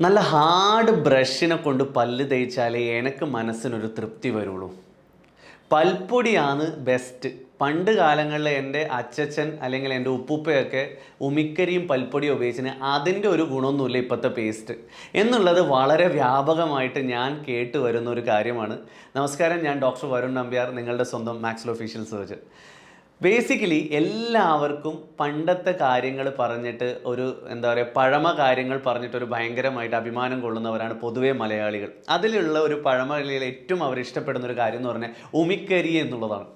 നല്ല ഹാർഡ് ബ്രഷിനെ കൊണ്ട് പല്ല് തേച്ചാലേ എനിക്ക് മനസ്സിനൊരു തൃപ്തി വരുള്ളൂ. പൽപ്പൊടിയാണ് ബെസ്റ്റ് പണ്ട് കാലങ്ങളിൽ എന്റെ അച്ചച്ചൻ അല്ലെങ്കിൽ എന്റെ ഉപ്പൂപ്പയൊക്കെ ഉമിക്കരിയും പൽപ്പൊടിയും ഉപയോഗിച്ചിന് അതിന്റെ ഒരു ഗുണമൊന്നുമില്ല ഇപ്പോഴത്തെ പേസ്റ്റ് എന്നുള്ളത് വളരെ വ്യാപകമായിട്ട് ഞാൻ കേട്ട് വരുന്ന ഒരു കാര്യമാണ്. നമസ്കാരം ഞാൻ ഡോക്ടർ വരുൺ നമ്പ്യാർ നിങ്ങളുടെ സ്വന്തം മാക്സിൽ ഒഫീഷ്യൽ സർജൻ ബേസിക്കലി എല്ലാവർക്കും പണ്ടത്തെ കാര്യങ്ങൾ പറഞ്ഞിട്ട് ഒരു എന്താ പറയുക പഴമ കാര്യങ്ങൾ പറഞ്ഞിട്ട് ഒരു ഭയങ്കരമായിട്ട് അഭിമാനം കൊള്ളുന്നവരാണ് പൊതുവേ മലയാളികൾ. അതിലുള്ള ഒരു പഴമകളിൽ ഏറ്റവും അവർ ഇഷ്ടപ്പെടുന്ന ഒരു കാര്യം എന്ന് പറഞ്ഞാൽ ഉമിക്കരി എന്നുള്ളതാണ്.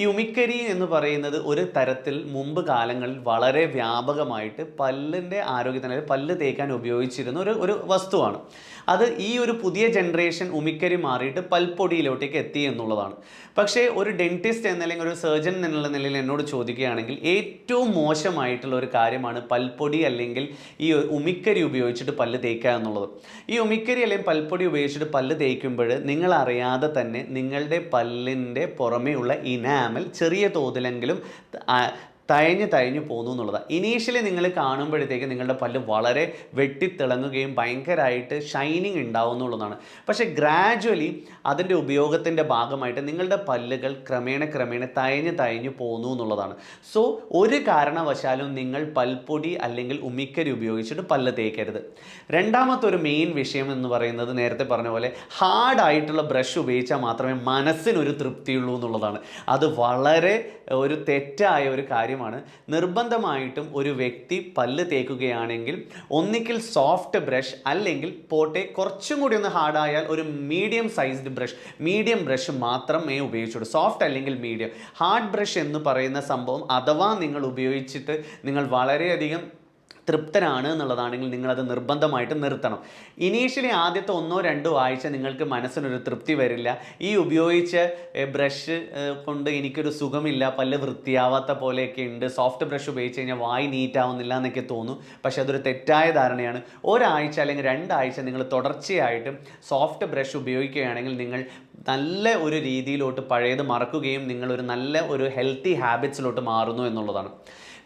ഈ ഉമിക്കരി എന്ന് പറയുന്നത് ഒരു തരത്തിൽ മുമ്പ് കാലങ്ങളിൽ വളരെ വ്യാപകമായിട്ട് പല്ലിന്റെ ആരോഗ്യത്തിന് പല്ല് തേക്കാൻ ഉപയോഗിച്ചിരുന്ന ഒരു ഒരു വസ്തുവാണ്. അത് ഈ ഒരു പുതിയ ജനറേഷൻ ഉമിക്കരി മാറിയിട്ട് പൽപ്പൊടിയിലോട്ടേക്ക് എത്തി എന്നുള്ളതാണ്. പക്ഷേ ഒരു ഡെന്റിസ്റ്റ് എന്നല്ലെങ്കിൽ ഒരു സർജൻ എന്നുള്ള നിലയിൽ എന്നോട് ചോദിക്കുകയാണെങ്കിൽ ഏറ്റവും മോശമായിട്ടുള്ള ഒരു കാര്യമാണ് പൽപ്പൊടി അല്ലെങ്കിൽ ഈ ഉമിക്കരി ഉപയോഗിച്ചിട്ട് പല്ല് തേക്കുക എന്നുള്ളത്. ഈ ഉമിക്കരി അല്ലെങ്കിൽ പൽപ്പൊടി ഉപയോഗിച്ചിട്ട് പല്ല് തേക്കുമ്പോൾ നിങ്ങളറിയാതെ തന്നെ നിങ്ങളുടെ പല്ലിന്റെ പുറമേ ഉള്ള ഇനാമൽ ചെറിയ തോതിലെങ്കിലും ആ, തയഞ്ഞ് തയഞ്ഞു പോകുന്നു എന്നുള്ളതാണ് ഇനീഷ്യലി നിങ്ങൾ കാണുമ്പോഴത്തേക്ക് നിങ്ങളുടെ പല്ല് വളരെ വെട്ടിത്തിളങ്ങുകയും ഭയങ്കരമായിട്ട് ഷൈനിങ് ഉണ്ടാവും എന്നുള്ളതാണ്. പക്ഷേ ഗ്രാജ്വലി അതിന്റെ ഉപയോഗത്തിന്റെ ഭാഗമായിട്ട് നിങ്ങളുടെ പല്ലുകൾ ക്രമേണ ക്രമേണ തയഞ്ഞ് തയഞ്ഞു പോകുന്നു എന്നുള്ളതാണ്. സോ ഒരു കാരണവശാലും നിങ്ങൾ പൽപ്പൊടി അല്ലെങ്കിൽ ഉമിക്കരി ഉപയോഗിച്ചിട്ട് പല്ല് തേക്കരുത്. രണ്ടാമത്തെ ഒരു മെയിൻ വിഷയം എന്ന് പറയുന്നത് നേരത്തെ പറഞ്ഞ പോലെ ഹാർഡായിട്ടുള്ള ബ്രഷ് ഉപയോഗിച്ചാൽ മാത്രമേ മനസ്സിനൊരു തൃപ്തിയുള്ളൂ എന്നുള്ളതാണ്. അത് വളരെ ഒരു തെറ്റായ ഒരു കാര്യമാണ്. നിർബന്ധമായിട്ടും ഒരു വ്യക്തി പല്ല് തേക്കുകയാണെങ്കിൽ ഒന്നിക്കിൽ സോഫ്റ്റ് ബ്രഷ് അല്ലെങ്കിൽ പോട്ടെ കുറച്ചും കൂടി ഒന്ന് ഹാർഡായാൽ ഒരു medium sized brush medium brush മാത്രമേ ഉപയോഗിച്ചുള്ളൂ. സോഫ്റ്റ് അല്ലെങ്കിൽ മീഡിയം ഹാർഡ് ബ്രഷ് എന്ന് പറയുന്ന സംഭവം അഥവാ നിങ്ങൾ ഉപയോഗിച്ചിട്ട് നിങ്ങൾ വളരെയധികം തൃപ്തനാണ് എന്നുള്ളതാണെങ്കിൽ നിങ്ങളത് നിർബന്ധമായിട്ട് നിർത്തണം. ഇനീഷ്യലി ആദ്യത്തെ ഒന്നോ രണ്ടോ ആഴ്ച നിങ്ങൾക്ക് മനസ്സിനൊരു തൃപ്തി വരില്ല. ഈ ഉപയോഗിച്ച ബ്രഷ് കൊണ്ട് എനിക്കൊരു സുഖമില്ല പല്ല് വൃത്തിയാവാത്ത പോലെയൊക്കെ ഉണ്ട്. സോഫ്റ്റ് ബ്രഷ് ഉപയോഗിച്ച് കഴിഞ്ഞാൽ വായി നീറ്റാവുന്നില്ല എന്നൊക്കെ തോന്നും. പക്ഷേ അതൊരു തെറ്റായ ധാരണയാണ്. ഒരാഴ്ച അല്ലെങ്കിൽ രണ്ടാഴ്ച നിങ്ങൾ തുടർച്ചയായിട്ടും സോഫ്റ്റ് ബ്രഷ് ഉപയോഗിക്കുകയാണെങ്കിൽ നിങ്ങൾ നല്ല ഒരു രീതിയിലോട്ട് പഴയത് മറക്കുകയും നിങ്ങളൊരു നല്ല ഒരു ഹെൽത്തി ഹാബിറ്റ്സിലോട്ട് മാറുന്നു എന്നുള്ളതാണ്.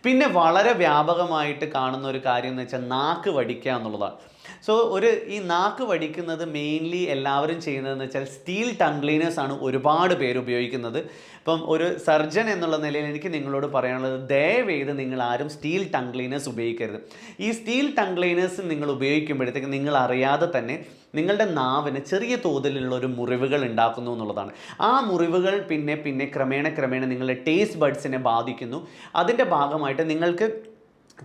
പിന്നെ വളരെ വ്യാപകമായിട്ട് കാണുന്ന ഒരു കാര്യം എന്ന് വെച്ചാൽ നാക്ക് വടിക്കുക എന്നുള്ളതാണ്. സോ ഒരു ഈ നാക്ക് വടിക്കുന്നത് മെയിൻലി എല്ലാവരും ചെയ്യുന്നതെന്ന് വെച്ചാൽ സ്റ്റീൽ ടങ് ക്ലീനേഴ്സ് ആണ് ഒരുപാട് പേര് ഉപയോഗിക്കുന്നത്. ഇപ്പം ഒരു സർജൻ എന്നുള്ള നിലയിൽ എനിക്ക് നിങ്ങളോട് പറയാനുള്ളത് ദയവേത് നിങ്ങൾ ആരും സ്റ്റീൽ ടങ് ക്ലീനേഴ്സ് ഉപയോഗിക്കരുത്. ഈ സ്റ്റീൽ ടങ് ക്ലീനേഴ്സ് നിങ്ങൾ ഉപയോഗിക്കുമ്പോഴത്തേക്ക് നിങ്ങൾ അറിയാതെ തന്നെ നിങ്ങളുടെ നാവിന് ചെറിയ തോതിലുള്ള ഒരു മുറിവുകൾ ഉണ്ടാക്കുന്നു എന്നുള്ളതാണ്. ആ മുറിവുകൾ പിന്നെ പിന്നെ ക്രമേണ ക്രമേണ നിങ്ങളുടെ ടേസ്റ്റ് ബഡ്സിനെ ബാധിക്കുന്നു. അതിന്റെ ഭാഗമായിട്ട് നിങ്ങൾക്ക്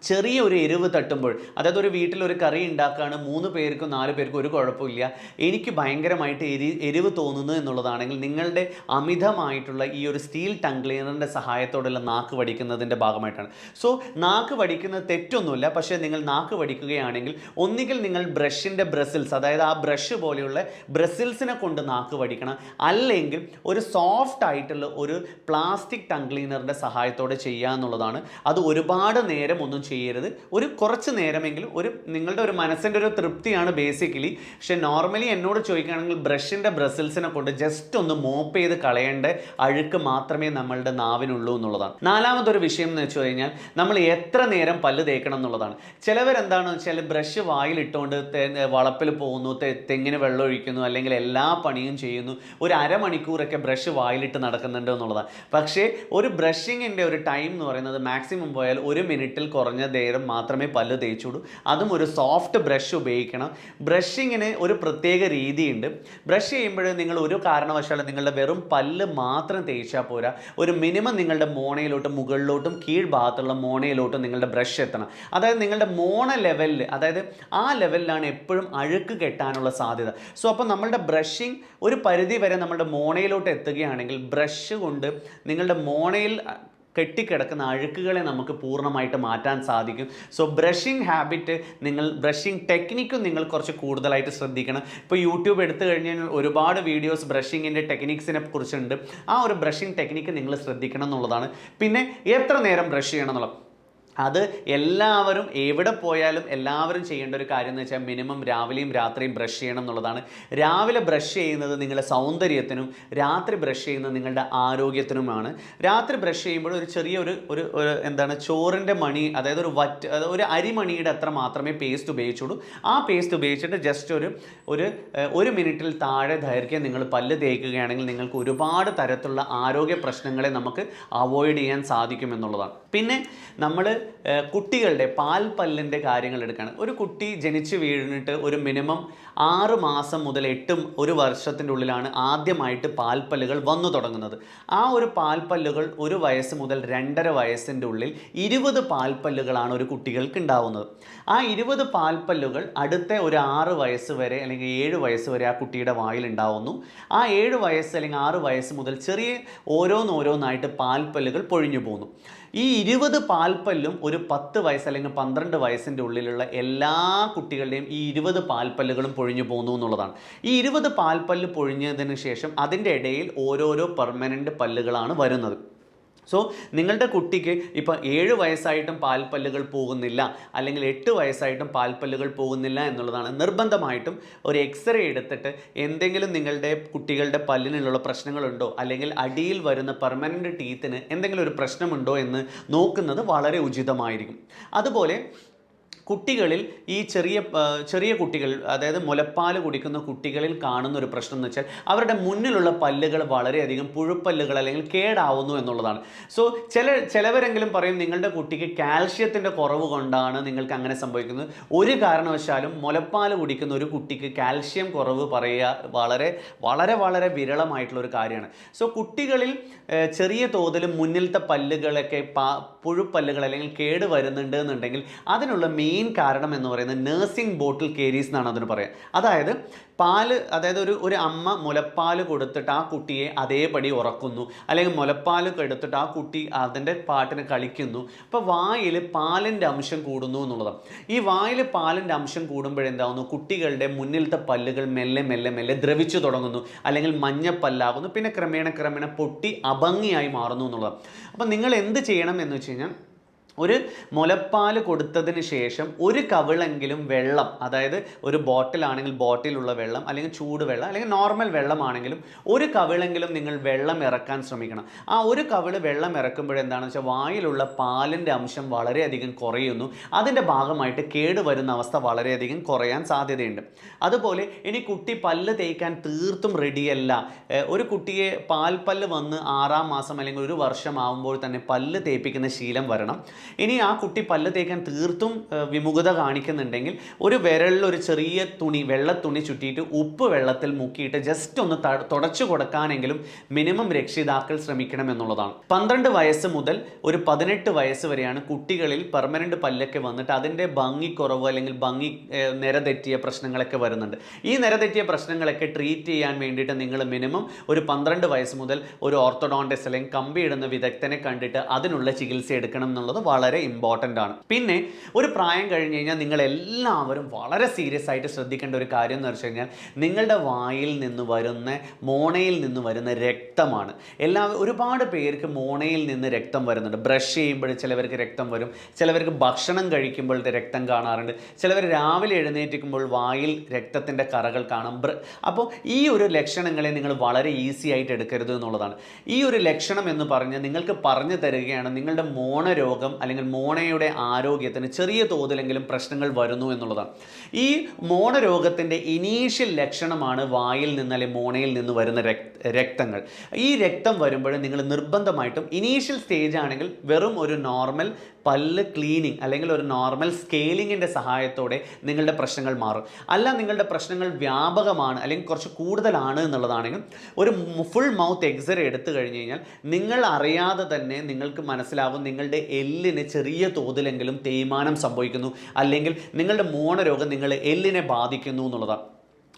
ചെറിയ ഒരു എരിവ് തട്ടുമ്പോൾ അതായത് ഒരു വീട്ടിൽ ഒരു കറി ഉണ്ടാക്കുകയാണ് മൂന്ന് പേർക്കും നാല് പേർക്കും ഒരു കുഴപ്പമില്ല. എനിക്ക് ഭയങ്കരമായിട്ട് എരി എരിവ് തോന്നുന്നു എന്നുള്ളതാണെങ്കിൽ നിങ്ങളുടെ അമിതമായിട്ടുള്ള ഈ ഒരു സ്റ്റീൽ ടങ് ക്ലീനറിന്റെ നാക്ക് വടിക്കുന്നതിന്റെ ഭാഗമായിട്ടാണ്. സോ നാക്ക് വടിക്കുന്നത് തെറ്റൊന്നുമില്ല. പക്ഷേ നിങ്ങൾ നാക്ക് വടിക്കുകയാണെങ്കിൽ ഒന്നുകിൽ നിങ്ങൾ ബ്രഷിന്റെ ബ്രസിൽസ് അതായത് ആ ബ്രഷ് പോലെയുള്ള ബ്രസിൽസിനെ കൊണ്ട് നാക്ക് വടിക്കണം. അല്ലെങ്കിൽ ഒരു സോഫ്റ്റ് ആയിട്ടുള്ള ഒരു പ്ലാസ്റ്റിക് ടങ് ക്ലീനറിന്റെ സഹായത്തോടെ ചെയ്യുക എന്നുള്ളതാണ് അത് ഒരുപാട് നേരം ഒന്നും ചെയ്യരുത്. ഒരു കുറച്ച് നേരമെങ്കിലും ഒരു നിങ്ങളുടെ ഒരു മനസ്സിന്റെ ഒരു തൃപ്തിയാണ് ബേസിക്കലി പക്ഷെ നോർമലി എന്നോട് ചോദിക്കുകയാണെങ്കിൽ ബ്രഷിന്റെ ബ്രസിൽസിനെ കൊണ്ട് ജസ്റ്റ് ഒന്ന് മോപ്പ് ചെയ്ത് കളയേണ്ട അഴുക്ക് മാത്രമേ നമ്മളുടെ നാവിനുള്ളൂ എന്നുള്ളതാണ്. നാലാമതൊരു വിഷയം എന്ന് വെച്ച് കഴിഞ്ഞാൽ നമ്മൾ എത്ര നേരം പല്ല് തേക്കണം എന്നുള്ളതാണ്. ചിലവരെന്താണെന്ന് വെച്ചാൽ ബ്രഷ് വായിലിട്ടുകൊണ്ട് തെ- വളപ്പിൽ പോകുന്നു തെങ്ങിന് വെള്ളം ഒഴിക്കുന്നു അല്ലെങ്കിൽ എല്ലാ പണിയും ചെയ്യുന്നു. ഒരു അരമണിക്കൂറൊക്കെ ബ്രഷ് വായിലിട്ട് നടക്കുന്നുണ്ട് എന്നുള്ളതാണ്. പക്ഷേ ഒരു ബ്രഷിങ്ങിന്റെ ഒരു ടൈം എന്ന് പറയുന്നത് മാക്സിമം പോയാൽ ഒരു മിനിറ്റിൽ കുറഞ്ഞ നേരം മാത്രമേ പല്ല് തേച്ചുള്ളൂ അതും ഒരു സോഫ്റ്റ് ബ്രഷ് ഉപയോഗിക്കണം. ബ്രഷിങ്ങിന് ഒരു പ്രത്യേക രീതിയുണ്ട്. ബ്രഷ് ചെയ്യുമ്പോൾ നിങ്ങൾ ഒരു കാരണവശാലും നിങ്ങളുടെ വെറും പല്ല് മാത്രം തേച്ചാൽ പോരാ. ഒരു മിനിമം നിങ്ങളുടെ മോണയിലോട്ടും മുകളിലോട്ടും കീഴ്ഭാഗത്തുള്ള മോണയിലോട്ടും നിങ്ങളുടെ ബ്രഷ് എത്തണം. അതായത് നിങ്ങളുടെ മോണ ലെവലിൽ അതായത് ആ ലെവലിലാണ് എപ്പോഴും അഴുക്ക് കെട്ടാനുള്ള സാധ്യത. സോ അപ്പോൾ നമ്മളുടെ ബ്രഷിങ് ഒരു പരിധി വരെ നമ്മുടെ മോണയിലോട്ട് എത്തുകയാണെങ്കിൽ ബ്രഷ് കൊണ്ട് നിങ്ങളുടെ മോണയിൽ കെട്ടിക്കിടക്കുന്ന അഴുക്കുകളെ നമുക്ക് പൂർണമായിട്ട് മാറ്റാൻ സാധിക്കും. സോ ബ്രഷിംഗ് ഹാബിറ്റ് നിങ്ങൾ ബ്രഷിംഗ് ടെക്നിക്കും നിങ്ങൾ കുറച്ച് കൂടുതലായിട്ട് ശ്രദ്ധിക്കണം. ഇപ്പോൾ യൂട്യൂബ് എടുത്തു കഴിഞ്ഞാൽ ഒരുപാട് വീഡിയോസ് ബ്രഷിങ്ങിന്റെ ടെക്നിക്സിനെ കുറിച്ചുണ്ട്. ആ ഒരു ബ്രഷിംഗ് ടെക്നിക്ക് നിങ്ങൾ ശ്രദ്ധിക്കണം എന്നുള്ളതാണ്. പിന്നെ എത്ര നേരം ബ്രഷ് ചെയ്യണം എന്നുള്ളത്? അത് എല്ലാവരും എവിടെ പോയാലും എല്ലാവരും ചെയ്യേണ്ട ഒരു കാര്യം എന്ന് വെച്ചാൽ മിനിമം രാവിലെയും രാത്രിയും ബ്രഷ് ചെയ്യണം എന്നുള്ളതാണ്. രാവിലെ ബ്രഷ് ചെയ്യുന്നത് നിങ്ങളുടെ സൗന്ദര്യത്തിനും രാത്രി ബ്രഷ് ചെയ്യുന്നത് നിങ്ങളുടെ ആരോഗ്യത്തിനുമാണ്. രാത്രി ബ്രഷ് ചെയ്യുമ്പോൾ ഒരു ചെറിയൊരു ഒരു ഒരു എന്താണ് ചോറിന്റെ മണി അതായത് ഒരു വറ്റ് ഒരു അരിമണിയുടെ അത്ര മാത്രമേ പേസ്റ്റ് ഉപയോഗിച്ചുള്ളൂ. ആ പേസ്റ്റ് ഉപയോഗിച്ചിട്ട് ജസ്റ്റ് ഒരു ഒരു ഒരു മിനിറ്റിൽ താഴെ ദൈർഘ്യം നിങ്ങൾ പല്ല് തേക്കുകയാണെങ്കിൽ നിങ്ങൾക്ക് ഒരുപാട് തരത്തിലുള്ള ആരോഗ്യ പ്രശ്നങ്ങളെ നമുക്ക് അവോയ്ഡ് ചെയ്യാൻ സാധിക്കും എന്നുള്ളതാണ് പിന്നെ നമ്മൾ കുട്ടികളുടെ പാൽ പല്ലിന്റെ കാര്യങ്ങൾ എടുക്കുകയാണ് ഒരു കുട്ടി ജനിച്ച് വീണിട്ട് ഒരു മിനിമം ആറ് മാസം മുതൽ എട്ടും ഒരു വർഷത്തിന്റെ ഉള്ളിലാണ് ആദ്യമായിട്ട് പാൽപ്പല്ലുകൾ വന്നു തുടങ്ങുന്നത്. ആ ഒരു പാൽപ്പല്ലുകൾ ഒരു വയസ്സ് മുതൽ രണ്ടര വയസ്സിന്റെ ഉള്ളിൽ ഇരുപത് പാൽപ്പല്ലുകളാണ് ഒരു കുട്ടികൾക്ക് ഉണ്ടാവുന്നത്. ആ ഇരുപത് പാൽപ്പല്ലുകൾ അടുത്ത ഒരു ആറ് വയസ്സ് വരെ അല്ലെങ്കിൽ ഏഴ് വയസ്സ് വരെ ആ കുട്ടിയുടെ വായിൽ ഉണ്ടാവുന്നു. ആ ഏഴ് വയസ്സ് അല്ലെങ്കിൽ ആറ് വയസ്സ് മുതൽ ചെറിയ ഓരോന്നോരോന്നായിട്ട് പാൽപ്പല്ലുകൾ പൊഴിഞ്ഞു പോകുന്നു ഈ ഇരുപത് പാൽപ്പല്ലും ഒരു പത്ത് വയസ്സ് അല്ലെങ്കിൽ പന്ത്രണ്ട് വയസ്സിന്റെ ഉള്ളിലുള്ള എല്ലാ കുട്ടികളുടെയും ഈ ഇരുപത് പാൽപ്പല്ലുകളും പൊഴിഞ്ഞു പോകുന്നു എന്നുള്ളതാണ്. ഈ ഇരുപത് പാൽപ്പല്ല് പൊഴിഞ്ഞതിന് ശേഷം അതിന്റെ ഇടയിൽ ഓരോരോ പെർമനന്റ് പല്ലുകളാണ് വരുന്നത്. സോ നിങ്ങളുടെ കുട്ടിക്ക് ഇപ്പോൾ ഏഴ് വയസ്സായിട്ടും പാൽപ്പല്ലുകൾ പോകുന്നില്ല അല്ലെങ്കിൽ എട്ട് വയസ്സായിട്ടും പാൽപ്പല്ലുകൾ പോകുന്നില്ല എന്നുള്ളതാണ്. നിർബന്ധമായിട്ടും ഒരു എക്സ്റേ എടുത്തിട്ട് എന്തെങ്കിലും നിങ്ങളുടെ കുട്ടികളുടെ പല്ലിനുള്ള പ്രശ്നങ്ങളുണ്ടോ അല്ലെങ്കിൽ അടിയിൽ വരുന്ന പെർമനന്റ് ടീത്തിന് എന്തെങ്കിലും ഒരു പ്രശ്നമുണ്ടോ എന്ന് നോക്കുന്നത് വളരെ ഉചിതമായിരിക്കും. അതുപോലെ കുട്ടികളിൽ ഈ ചെറിയ ചെറിയ കുട്ടികൾ അതായത് മുലപ്പാൽ കുടിക്കുന്ന കുട്ടികളിൽ കാണുന്ന ഒരു പ്രശ്നം എന്ന് വെച്ചാൽ അവരുടെ മുന്നിലുള്ള പല്ലുകൾ വളരെയധികം പുഴുപ്പല്ലുകൾ അല്ലെങ്കിൽ കേടാവുന്നു എന്നുള്ളതാണ്. സോ ചില ചിലവരെങ്കിലും പറയും നിങ്ങളുടെ കുട്ടിക്ക് കാൽഷ്യത്തിന്റെ കുറവ് കൊണ്ടാണ് നിങ്ങൾക്ക് അങ്ങനെ സംഭവിക്കുന്നത്. ഒരു കാരണവശാലും മുലപ്പാൽ കുടിക്കുന്ന ഒരു കുട്ടിക്ക് കാൽഷ്യം കുറവ് പറയുക വളരെ വളരെ വളരെ വിരളമായിട്ടുള്ള ഒരു കാര്യമാണ്. സോ കുട്ടികളിൽ ചെറിയ തോതിൽ മുന്നിലത്തെ പല്ലുകളൊക്കെ പാ പുഴുപ്പല്ലുകൾ അല്ലെങ്കിൽ കേട് വരുന്നുണ്ട് എന്നുണ്ടെങ്കിൽ അതിനുള്ള മെയിൻ കാരണം എന്ന് പറയുന്നത് നേഴ്സിംഗ് ബോട്ടിൽ കേരീസ് എന്നാണ് അതിന് പറയുക അതായത് പാൽ അതായത് ഒരു ഒരു അമ്മ മുലപ്പാൽ കൊടുത്തിട്ട് ആ കുട്ടിയെ അതേപടി ഉറക്കുന്നു. അല്ലെങ്കിൽ മുലപ്പാൽ എടുത്തിട്ട് ആ കുട്ടി അതിന്റെ പാട്ടിന് കളിക്കുന്നു. അപ്പോൾ വായിൽ പാലിന്റെ അംശം കൂടുന്നു എന്നുള്ളതാണ്. ഈ വായിൽ പാലിന്റെ അംശം കൂടുമ്പോഴെന്താവുന്നു? കുട്ടികളുടെ മുന്നിലത്തെ പല്ലുകൾ മെല്ലെ മെല്ലെ മെല്ലെ ദ്രവിച്ചു തുടങ്ങുന്നു. അല്ലെങ്കിൽ മഞ്ഞപ്പല്ലാകുന്നു. പിന്നെ ക്രമേണ ക്രമേണ പൊട്ടി അഭംഗിയായി മാറുന്നു എന്നുള്ളതാണ്. അപ്പം നിങ്ങൾ എന്ത് ചെയ്യണം എന്ന് വെച്ച് കഴിഞ്ഞാൽ ഒരു മുലപ്പാൽ കൊടുത്തതിന് ശേഷം ഒരു കവിളെങ്കിലും വെള്ളം അതായത് ഒരു ബോട്ടിലാണെങ്കിൽ ബോട്ടിലുള്ള വെള്ളം അല്ലെങ്കിൽ ചൂടുവെള്ളം അല്ലെങ്കിൽ നോർമൽ വെള്ളമാണെങ്കിലും ഒരു കവിളെങ്കിലും നിങ്ങൾ വെള്ളം ഇറക്കാൻ ശ്രമിക്കണം. ആ ഒരു കവിൾ വെള്ളം ഇറക്കുമ്പോഴെന്താണെന്ന് വെച്ചാൽ വായിലുള്ള പാലിന്റെ അംശം വളരെയധികം കുറയുന്നു. അതിന്റെ ഭാഗമായിട്ട് കേട് വരുന്ന അവസ്ഥ വളരെയധികം കുറയാൻ സാധ്യതയുണ്ട്. അതുപോലെ ഇനി കുട്ടി പല്ല് തേക്കാൻ തീർത്തും റെഡിയല്ല ഒരു കുട്ടിയെ പാൽപ്പല്ല് വന്ന് ആറാം മാസം അല്ലെങ്കിൽ ഒരു വർഷം ആകുമ്പോൾ തന്നെ പല്ല് തേപ്പിക്കുന്ന ശീലം വരണം. ഇനി ആ കുട്ടി പല്ല് തേക്കാൻ തീർത്തും വിമുഖത കാണിക്കുന്നുണ്ടെങ്കിൽ ഒരു വിരലിൽ ഒരു ചെറിയ തുണി വെള്ള തുണി ചുറ്റിയിട്ട് ഉപ്പ് വെള്ളത്തിൽ മുക്കിയിട്ട് ജസ്റ്റ് ഒന്ന് തുടച്ചു കൊടുക്കാനെങ്കിലും മിനിമം രക്ഷിതാക്കൾ ശ്രമിക്കണം എന്നുള്ളതാണ്. പന്ത്രണ്ട് വയസ്സ് മുതൽ ഒരു പതിനെട്ട് വയസ്സ് വരെയാണ് കുട്ടികളിൽ പെർമനന്റ് പല്ലൊക്കെ വന്നിട്ട് അതിന്റെ ഭംഗിക്കുറവ് അല്ലെങ്കിൽ ഭംഗി നിരതെറ്റിയ പ്രശ്നങ്ങളൊക്കെ വരുന്നുണ്ട്. ഈ നിരതെറ്റിയ പ്രശ്നങ്ങളൊക്കെ ട്രീറ്റ് ചെയ്യാൻ വേണ്ടിയിട്ട് നിങ്ങൾ മിനിമം ഒരു പന്ത്രണ്ട് വയസ്സ് മുതൽ ഒരു ഓർത്തഡോണ്ടിസ് അല്ലെങ്കിൽ കമ്പിയിടുന്ന വിദഗ്ധനെ കണ്ടിട്ട് അതിനുള്ള ചികിത്സ എടുക്കണം എന്നുള്ളത് വളരെ ഇമ്പോർട്ടന്റ് ആണ്. പിന്നെ ഒരു പ്രായം കഴിഞ്ഞ് കഴിഞ്ഞാൽ നിങ്ങൾ എല്ലാവരും വളരെ സീരിയസ് ആയിട്ട് ശ്രദ്ധിക്കേണ്ട ഒരു കാര്യം എന്ന് വെച്ച് കഴിഞ്ഞാൽ നിങ്ങളുടെ വായിൽ നിന്ന് വരുന്ന മോണയിൽ നിന്ന് വരുന്ന രക്തമാണ്. എല്ലാ ഒരുപാട് പേർക്ക് മോണയിൽ നിന്ന് രക്തം വരുന്നുണ്ട്. ബ്രഷ് ചെയ്യുമ്പോൾ ചിലവർക്ക് രക്തം വരും. ചിലവർക്ക് ഭക്ഷണം കഴിക്കുമ്പോഴത്തെ രക്തം കാണാറുണ്ട്. ചിലവർ രാവിലെ എഴുന്നേറ്റിക്കുമ്പോൾ വായിൽ രക്തത്തിന്റെ കറകൾ കാണും. അപ്പോൾ ഈ ഒരു ലക്ഷണങ്ങളെ നിങ്ങൾ വളരെ ഈസി ആയിട്ട് എടുക്കരുത് എന്നുള്ളതാണ്. ഈ ഒരു ലക്ഷണം എന്ന് പറഞ്ഞ് നിങ്ങൾക്ക് പറഞ്ഞു തരികയാണ് നിങ്ങളുടെ മോണ രോഗം അല്ലെങ്കിൽ മോണയുടെ ആരോഗ്യത്തിന് ചെറിയ തോതിലെങ്കിലും പ്രശ്നങ്ങൾ വരുന്നു എന്നുള്ളതാണ്. ഈ മോണ രോഗത്തിന്റെ ഇനീഷ്യൽ ലക്ഷണമാണ് വായിൽ നിന്ന് അല്ലെങ്കിൽ മോണയിൽ നിന്ന് വരുന്ന രക്- രക്തങ്ങൾ. ഈ രക്തം വരുമ്പോൾ നിങ്ങൾ നിർബന്ധമായിട്ടും ഇനീഷ്യൽ സ്റ്റേജ് ആണെങ്കിൽ വെറും ഒരു നോർമൽ പല്ല് ക്ലീനിങ് അല്ലെങ്കിൽ ഒരു നോർമൽ സ്കെയിലിങ്ങിന്റെ സഹായത്തോടെ നിങ്ങളുടെ പ്രശ്നങ്ങൾ മാറും. അല്ല നിങ്ങളുടെ പ്രശ്നങ്ങൾ വ്യാപകമാണ് അല്ലെങ്കിൽ കുറച്ച് കൂടുതലാണ് എന്നുള്ളതാണെങ്കിൽ ഒരു ഫുൾ മൗത്ത് എക്സറേ എടുത്തു കഴിഞ്ഞ് കഴിഞ്ഞാൽ നിങ്ങൾ അറിയാതെ തന്നെ നിങ്ങൾക്ക് മനസ്സിലാവും നിങ്ങളുടെ എല്ലിന് ചെറിയ തോതിലെങ്കിലും തേയ്മാനം സംഭവിക്കുന്നു അല്ലെങ്കിൽ നിങ്ങളുടെ മോണരോഗം നിങ്ങൾ എല്ലിനെ ബാധിക്കുന്നു എന്നുള്ളതാണ്.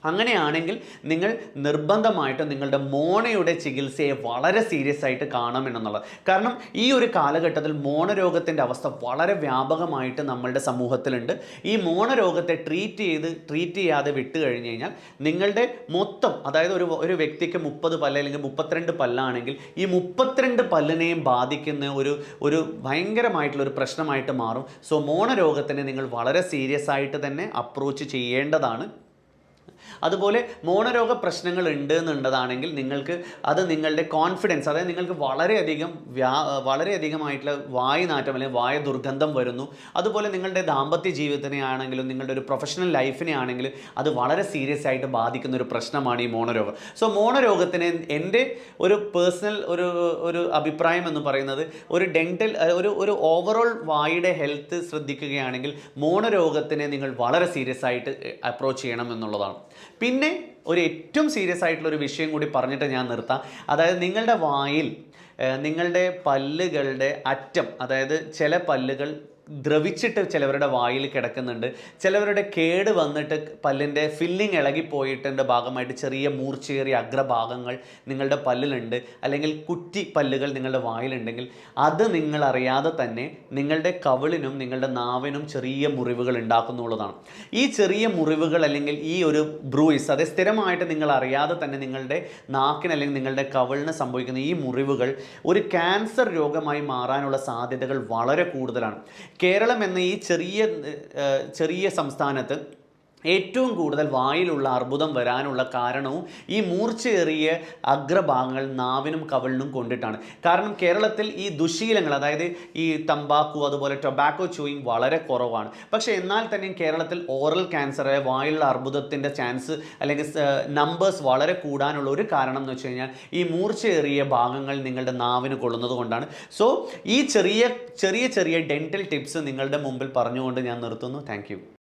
അങ്ങനെയാണെങ്കിൽ നിങ്ങൾ നിർബന്ധമായിട്ടും നിങ്ങളുടെ മോണയുടെ ചികിത്സയെ വളരെ സീരിയസ് ആയിട്ട് കാണണമെന്നുള്ളത് കാരണം ഈ ഒരു കാലഘട്ടത്തിൽ മോണരോഗത്തിന്റെ അവസ്ഥ വളരെ വ്യാപകമായിട്ട് നമ്മളുടെ സമൂഹത്തിലുണ്ട്. ഈ മോണരോഗത്തെ ട്രീറ്റ് ചെയ്ത് ട്രീറ്റ് ചെയ്യാതെ വിട്ട് കഴിഞ്ഞ് കഴിഞ്ഞാൽ നിങ്ങളുടെ മൊത്തം അതായത് ഒരു ഒരു വ്യക്തിക്ക് മുപ്പത് പല്ല് അല്ലെങ്കിൽ മുപ്പത്തിരണ്ട് പല്ലാണെങ്കിൽ ഈ മുപ്പത്തിരണ്ട് പല്ലിനെയും ബാധിക്കുന്ന ഒരു ഒരു ഭയങ്കരമായിട്ടുള്ള ഒരു പ്രശ്നമായിട്ട് മാറും. സോ മോണരോഗത്തിനെ നിങ്ങൾ വളരെ സീരിയസ് ആയിട്ട് തന്നെ അപ്രോച്ച് ചെയ്യേണ്ടതാണ്. അതുപോലെ മോണരോഗ പ്രശ്നങ്ങൾ ഉണ്ട് എന്നുള്ളതാണെങ്കിൽ നിങ്ങൾക്ക് അത് നിങ്ങളുടെ കോൺഫിഡൻസ് അതായത് നിങ്ങൾക്ക് വളരെയധികം വ്യാ വളരെയധികമായിട്ടുള്ള വായു നാറ്റം അല്ലെങ്കിൽ വായ ദുർഗന്ധം വരുന്നു. അതുപോലെ നിങ്ങളുടെ ദാമ്പത്യ ജീവിതത്തിനെ ആണെങ്കിലും നിങ്ങളുടെ ഒരു പ്രൊഫഷണൽ ലൈഫിനെ ആണെങ്കിലും അത് വളരെ സീരിയസ് ആയിട്ട് ബാധിക്കുന്ന ഒരു പ്രശ്നമാണ് ഈ മോണരോഗം. സോ മോണരോഗത്തിന് എന്റെ ഒരു പേഴ്സണൽ ഒരു ഒരു അഭിപ്രായം എന്ന് പറയുന്നത് ഒരു ഡെന്റൽ ഒരു ഒരു ഓവറോൾ വായുടെ ഹെൽത്ത് ശ്രദ്ധിക്കുകയാണെങ്കിൽ മോണരോഗത്തിനെ നിങ്ങൾ വളരെ സീരിയസ് ആയിട്ട് അപ്രോച്ച് ചെയ്യണം എന്നുള്ളതാണ്. പിന്നെ ഒരു ഏറ്റവും സീരിയസ് ആയിട്ടുള്ള ഒരു വിഷയം കൂടി പറഞ്ഞിട്ട് ഞാൻ നിർത്താം. അതായത് നിങ്ങളുടെ വായിൽ നിങ്ങളുടെ പല്ലുകളുടെ അറ്റം അതായത് ചില പല്ലുകൾ ദ്രവിച്ചിട്ട് ചിലവരുടെ വായിൽ കിടക്കുന്നുണ്ട്. ചിലവരുടെ കേട് വന്നിട്ട് പല്ലിന്റെ ഫില്ലിംഗ് ഇളകിപ്പോയിട്ടിന്റെ ഭാഗമായിട്ട് ചെറിയ മൂർച്ചയേറിയ അഗ്രഭാഗങ്ങൾ നിങ്ങളുടെ പല്ലിലുണ്ട്. അല്ലെങ്കിൽ കുറ്റി പല്ലുകൾ നിങ്ങളുടെ വായിലുണ്ടെങ്കിൽ അത് നിങ്ങൾ അറിയാതെ തന്നെ നിങ്ങളുടെ കവിളിനും നിങ്ങളുടെ നാവിനും ചെറിയ മുറിവുകൾ ഉണ്ടാക്കുന്നുള്ളതാണ് ഈ ചെറിയ മുറിവുകൾ അല്ലെങ്കിൽ ഈ ഒരു ബ്രൂയിസ് അതെ സ്ഥിരമായിട്ട് നിങ്ങൾ അറിയാതെ തന്നെ നിങ്ങളുടെ നാക്കിന് അല്ലെങ്കിൽ നിങ്ങളുടെ കവിളിന് സംഭവിക്കുന്ന ഈ മുറിവുകൾ ഒരു ക്യാൻസർ രോഗമായി മാറാനുള്ള സാധ്യതകൾ വളരെ കൂടുതലാണ്. കേരളം എന്ന ഈ ചെറിയ ചെറിയ സംസ്ഥാനത്ത് ഏറ്റവും കൂടുതൽ വായിലുള്ള അർബുദം വരാനുള്ള കാരണവും ഈ മൂർച്ചയേറിയ അഗ്രഭാഗങ്ങൾ നാവിനും കവിളിനും കൊണ്ടിട്ടാണ്. കാരണം കേരളത്തിൽ ഈ ദുശീലങ്ങൾ അതായത് ഈ തമ്പാക്കു അതുപോലെ ടൊബാക്കോ ചൂയിങ് വളരെ കുറവാണ്. പക്ഷേ എന്നാൽ തന്നെയും കേരളത്തിൽ ഓറൽ ക്യാൻസർ വായിലുള്ള അർബുദത്തിന്റെ ചാൻസ് അല്ലെങ്കിൽ നമ്പേഴ്സ് വളരെ കൂടാനുള്ള ഒരു കാരണം എന്ന് വെച്ച് കഴിഞ്ഞാൽ ഈ മൂർച്ചയേറിയ ഭാഗങ്ങൾ നിങ്ങളുടെ നാവിന് കൊള്ളുന്നത് കൊണ്ടാണ്. സോ ഈ ചെറിയ ചെറിയ ചെറിയ ഡെന്റൽ ടിപ്സ് നിങ്ങളുടെ മുമ്പിൽ പറഞ്ഞുകൊണ്ട് ഞാൻ നിർത്തുന്നു. താങ്ക്